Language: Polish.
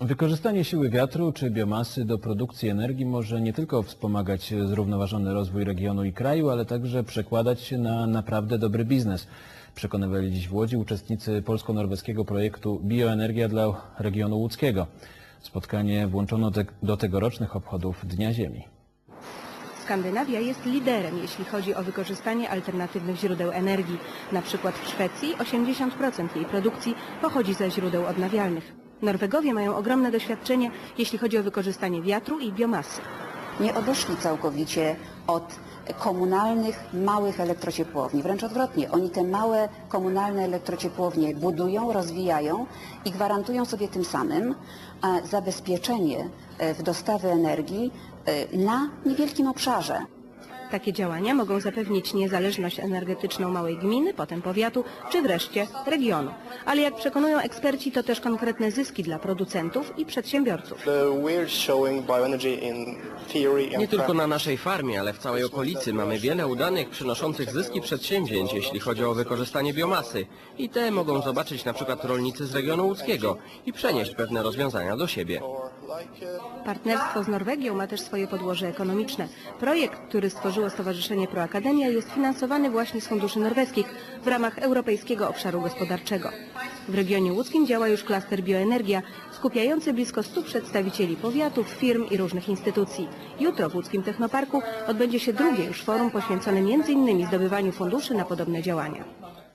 Wykorzystanie siły wiatru czy biomasy do produkcji energii może nie tylko wspomagać zrównoważony rozwój regionu i kraju, ale także przekładać się na naprawdę dobry biznes. Przekonywali dziś w Łodzi uczestnicy polsko-norweskiego projektu Bioenergia dla regionu łódzkiego. Spotkanie włączono te, do tegorocznych obchodów Dnia Ziemi. Skandynawia jest liderem, jeśli chodzi o wykorzystanie alternatywnych źródeł energii. Na przykład w Szwecji 80% jej produkcji pochodzi ze źródeł odnawialnych. Norwegowie mają ogromne doświadczenie, jeśli chodzi o wykorzystanie wiatru i biomasy. nie odeszli całkowicie od komunalnych małych elektrociepłowni. Wręcz odwrotnie, oni te małe komunalne elektrociepłownie budują, rozwijają i gwarantują sobie tym samym e, zabezpieczenie e, w dostawy energii e, na niewielkim obszarze. Takie działania mogą zapewnić niezależność energetyczną małej gminy, potem powiatu, czy wreszcie regionu. Ale jak przekonują eksperci, to też konkretne zyski dla producentów i przedsiębiorców. Nie tylko na naszej farmie, ale w całej okolicy mamy wiele udanych, przynoszących zyski przedsięwzięć, jeśli chodzi o wykorzystanie biomasy. I te mogą zobaczyć na przykład rolnicy z regionu łódzkiego i przenieść pewne rozwiązania do siebie. Partnerstwo z Norwegią ma też swoje podłoże ekonomiczne. Projekt, który stworzyło Stowarzyszenie Proakademia jest finansowany właśnie z funduszy norweskich w ramach Europejskiego Obszaru Gospodarczego. W regionie łódzkim działa już klaster Bioenergia, skupiający blisko 100 przedstawicieli powiatów, firm i różnych instytucji. Jutro w łódzkim Technoparku odbędzie się drugie już forum poświęcone m.in. zdobywaniu funduszy na podobne działania.